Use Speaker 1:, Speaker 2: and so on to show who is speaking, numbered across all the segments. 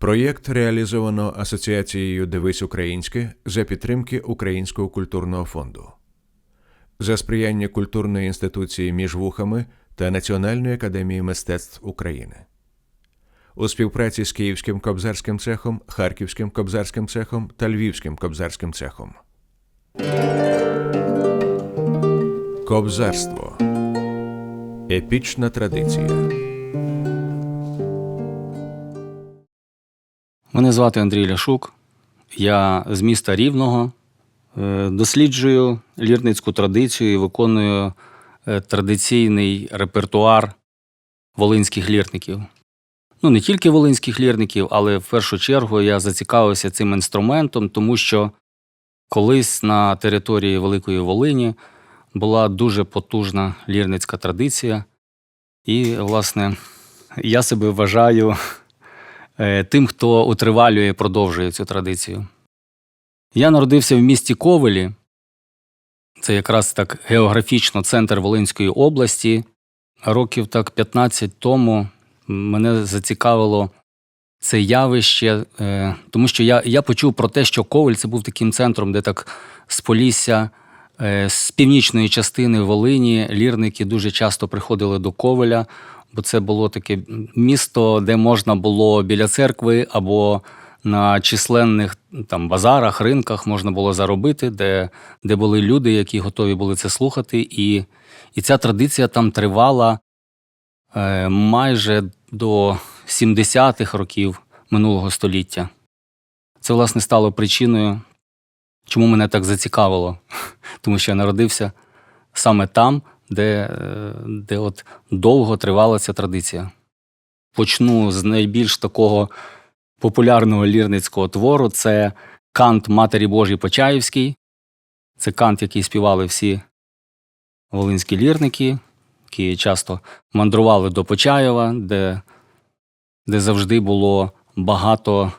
Speaker 1: Проєкт реалізовано Асоціацією Дивись Українське за підтримки Українського культурного фонду. За сприяння культурної інституції між вухами та Національної академії мистецтв України. У співпраці з Київським кобзарським цехом, Харківським кобзарським цехом та Львівським кобзарським цехом. Кобзарство. Епічна традиція.
Speaker 2: Мене звати Андрій Ляшук. Я з міста Рівного. Е, Досліджую лірницьку традицію і виконую е, традиційний репертуар волинських лірників. Ну, не тільки волинських лірників, але в першу чергу я зацікавився цим інструментом, тому що колись на території Великої Волині була дуже потужна лірницька традиція. І, власне, я себе вважаю тим, хто утривалює і продовжує цю традицію. Я народився в місті Ковелі, це якраз так географічно центр Волинської області. Років так 15 тому мене зацікавило це явище, е, тому що я, я почув про те, що Ковель це був таким центром, де так з Полісся, е, з північної частини Волині лірники дуже часто приходили до Ковеля, бо це було таке місто, де можна було біля церкви або на численних там базарах, ринках можна було заробити, де, де були люди, які готові були це слухати. І, і ця традиція там тривала е, майже до 70-х років минулого століття. Це, власне, стало причиною, чому мене так зацікавило, тому що я народився саме там, де, е, де от довго тривала ця традиція. Почну з найбільш такого популярного лірницького твору це кант Матері Божій Почаївський. Це кант, який співали всі волинські лірники, які часто мандрували до Почаєва, де, де завжди було багато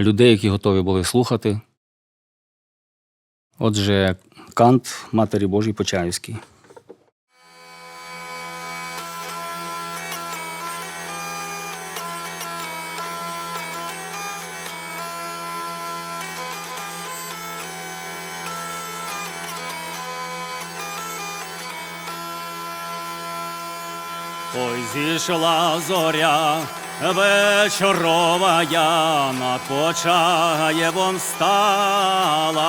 Speaker 2: людей, які готові були слухати. Отже, кант Матері Божій Почаївський.
Speaker 3: Ой, зійшла зоря вечорова, я над Почаєвом стала.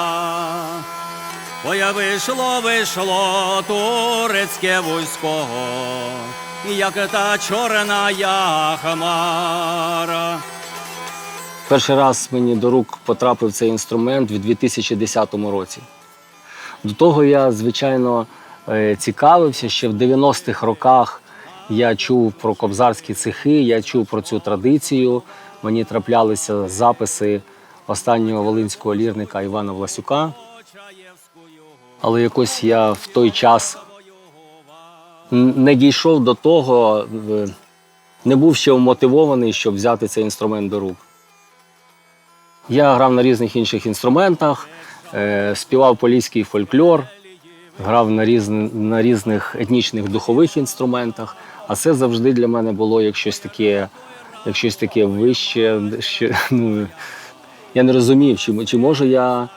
Speaker 3: Ой, вийшло, вийшло турецьке військо, як та чорна я хмара.
Speaker 2: Перший раз мені до рук потрапив цей інструмент в 2010 році. До того я, звичайно, е, цікавився ще в 90-х роках. Я чув про кобзарські цехи, я чув про цю традицію. Мені траплялися записи останнього волинського лірника Івана Власюка. Але якось я в той час не дійшов до того, не був ще вмотивований, щоб взяти цей інструмент до рук. Я грав на різних інших інструментах, е, співав поліський фольклор, грав на різних етнічних духових інструментах. А це завжди для мене було як щось таке, як щось таке вище. Що, ну, я не розумів, чи, чи можу я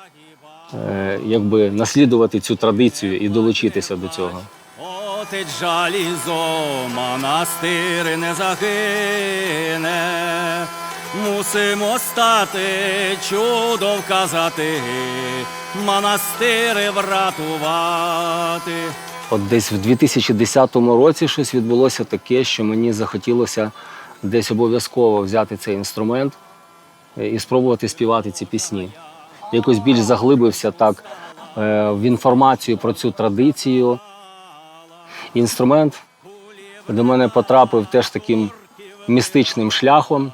Speaker 2: е, якби наслідувати цю традицію і долучитися до цього.
Speaker 3: Отець жалізо, монастир не загине. Мусимо стати, чудо вказати, монастири врятувати.
Speaker 2: От десь в 2010 році щось відбулося таке, що мені захотілося десь обов'язково взяти цей інструмент е, і спробувати співати ці пісні. Якось більш заглибився так е, в інформацію про цю традицію. Інструмент до мене потрапив теж таким містичним шляхом.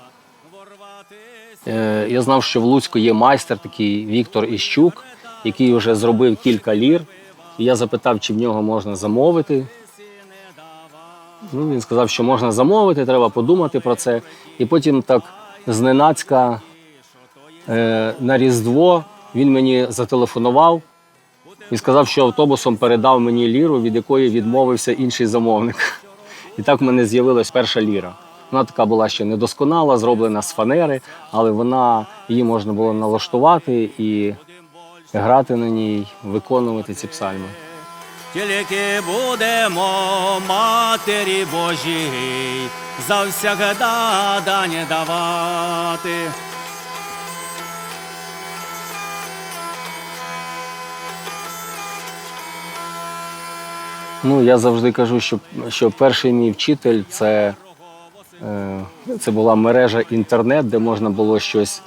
Speaker 2: Е, Я знав, що в Луцьку є майстер такий Віктор Іщук, який вже зробив кілька лір. Я запитав, чи в нього можна замовити. Ну, він сказав, що можна замовити, треба подумати про це. І потім так зненацька е, на Різдво він мені зателефонував і сказав, що автобусом передав мені ліру, від якої відмовився інший замовник. І так в мене з'явилась перша ліра. Вона така була ще недосконала, зроблена з фанери, але вона її можна було налаштувати і грати на ній, виконувати ці псальми.
Speaker 3: Тільки будемо Матері Божій завсягда дань давати.
Speaker 2: Ну, я завжди кажу, що, що перший мій вчитель це, е, це була мережа інтернет, де можна було щось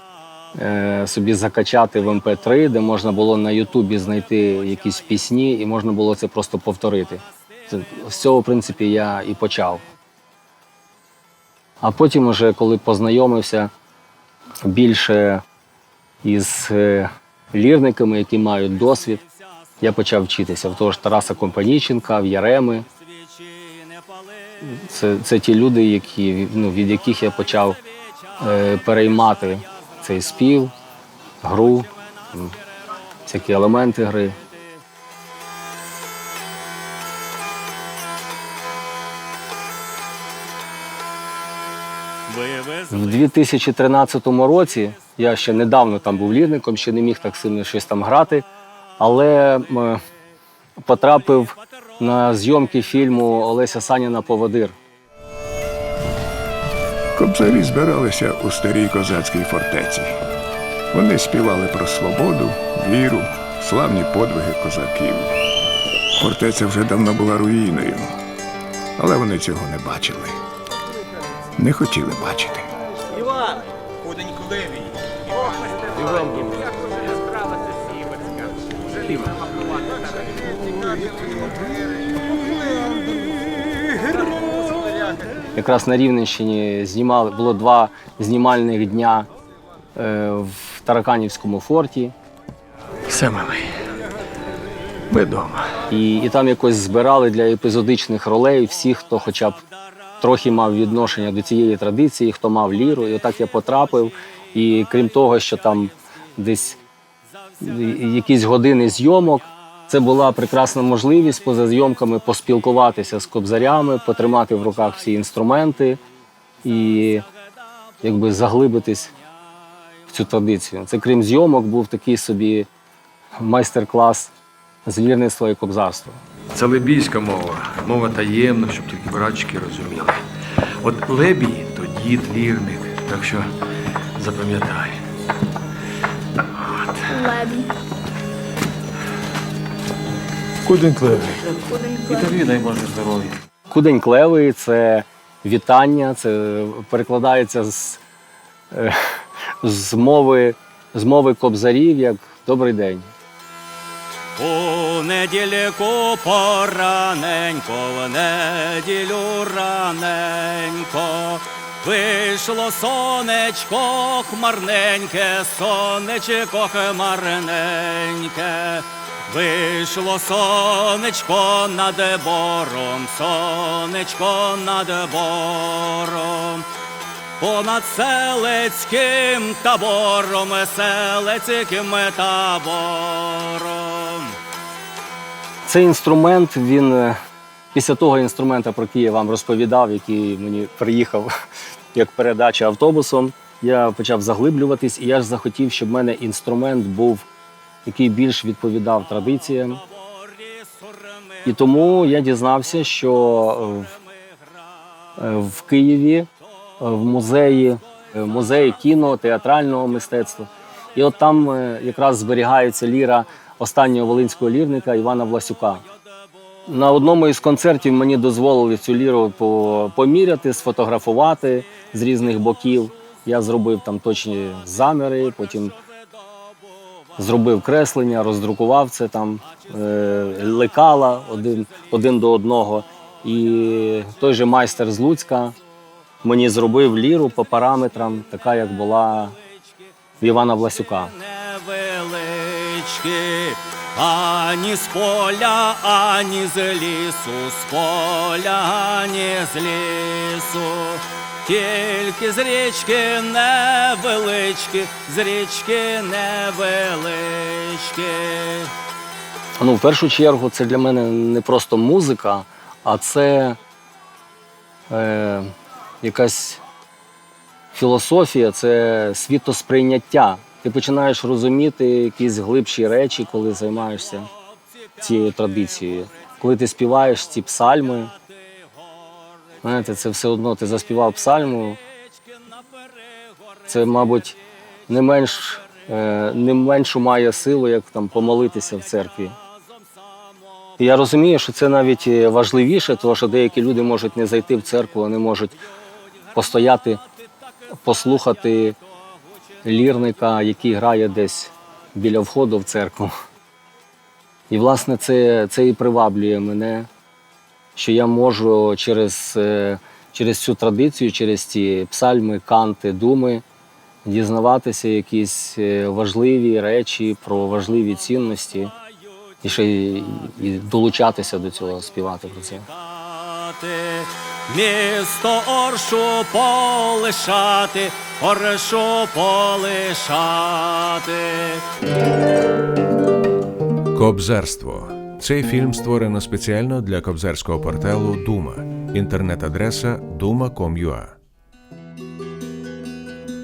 Speaker 2: собі закачати в MP3, де можна було на Ютубі знайти якісь пісні, і можна було це просто повторити. З цього, в принципі, я і почав. А потім, уже, коли познайомився більше із е, лірниками, які мають досвід, я почав вчитися в того ж Тараса Компанійченка, в Яреми. Це, це ті люди, які, ну, від яких я почав е, переймати цей спів, гру, всякі елементи гри. В 2013 році я ще недавно там був лірником, ще не міг так сильно щось там грати, але потрапив на зйомки фільму Олеся Саніна Поводир.
Speaker 4: Кобзарі збиралися у старій козацькій фортеці. Вони співали про свободу, віру, славні подвиги козаків. Фортеця вже давно була руїною, але вони цього не бачили. Не хотіли бачити.
Speaker 2: Якраз на Рівненщині знімали було два знімальних дня е, в Тараканівському форті.
Speaker 4: Все, малий. Ми вдома.
Speaker 2: І, і там якось збирали для епізодичних ролей всіх, хто хоча б трохи мав відношення до цієї традиції, хто мав ліру. І отак я потрапив. І крім того, що там десь якісь години зйомок, це була прекрасна можливість поза зйомками поспілкуватися з кобзарями, потримати в руках всі інструменти і якби заглибитись в цю традицію. Це крім зйомок, був такий собі майстер-клас з лірництва і кобзарства.
Speaker 5: Це лебійська мова, мова таємна, щоб тільки братчики розуміли. От лебій то дід лірник, так що запам'ятай.
Speaker 6: Лебі.
Speaker 5: Кудень клевий. І тобі дай Боже здоров'я.
Speaker 2: Кудень клевий це вітання, це перекладається з, е, з, мови, з мови кобзарів як добрий день.
Speaker 3: У неділіку пораненько, в неділю раненько. Вийшло сонечко хмарненьке, сонечко хмарненьке. Вийшло сонечко над бором, сонечко над бором. Понад селецьким табором, селецьким табором.
Speaker 2: Цей інструмент, він е, після того інструмента, про який я вам розповідав, який мені приїхав як передача автобусом, я почав заглиблюватись, і я ж захотів, щоб в мене інструмент був, який більш відповідав традиціям. І тому я дізнався, що в, в Києві в музеї, музеї кіно, театрального мистецтва. І от там е, якраз зберігається ліра останнього волинського лірника Івана Власюка. На одному із концертів мені дозволили цю ліру поміряти, сфотографувати з різних боків. Я зробив там точні заміри, потім зробив креслення, роздрукував це там, е, лекала один, один до одного. І той же майстер з Луцька мені зробив ліру по параметрам, така як була в Івана Власюка.
Speaker 3: невеличкі, ані з поля, ані з лісу, з поля, ані з лісу. Тільки з річки невеличкі, з річки невеличкі.
Speaker 2: Ну, в першу чергу, це для мене не просто музика, а це е, якась філософія, це світосприйняття. Ти починаєш розуміти якісь глибші речі, коли займаєшся цією традицією. Коли ти співаєш ці псальми, знаєте, це все одно ти заспівав псальму. Це, мабуть, не менш, е, не меншу має силу, як там помолитися в церкві. І я розумію, що це навіть е, важливіше, тому що деякі люди можуть не зайти в церкву, вони можуть постояти, послухати лірника, який грає десь біля входу в церкву. І, власне, це, це і приваблює мене, що я можу через, е, через цю традицію, через ці псальми, канти, думи дізнаватися якісь е, важливі речі про важливі цінності і ще й, і долучатися до цього, співати про це.
Speaker 3: Хати, Місто Оршу полишати, Оршу полишати.
Speaker 1: Кобзарство. Цей фільм створено спеціально для кобзарського порталу Дума. Інтернет-адреса duma.com.ua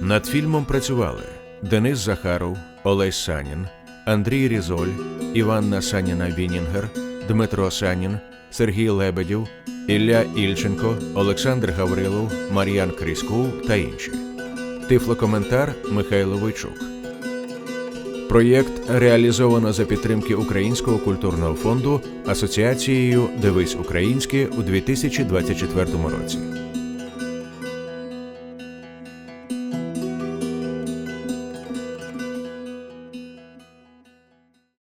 Speaker 1: Над фільмом працювали Денис Захаров, Олесь Санін, Андрій Різоль, Іванна Саніна Вінінгер, Дмитро Санін, Сергій Лебедів, Ілля Ільченко, Олександр Гаврилов, Мар'ян Кріскул та інші. Тифлокоментар Михайло Войчук. Проєкт реалізовано за підтримки Українського культурного фонду Асоціацією Дивись Українське у 2024 році.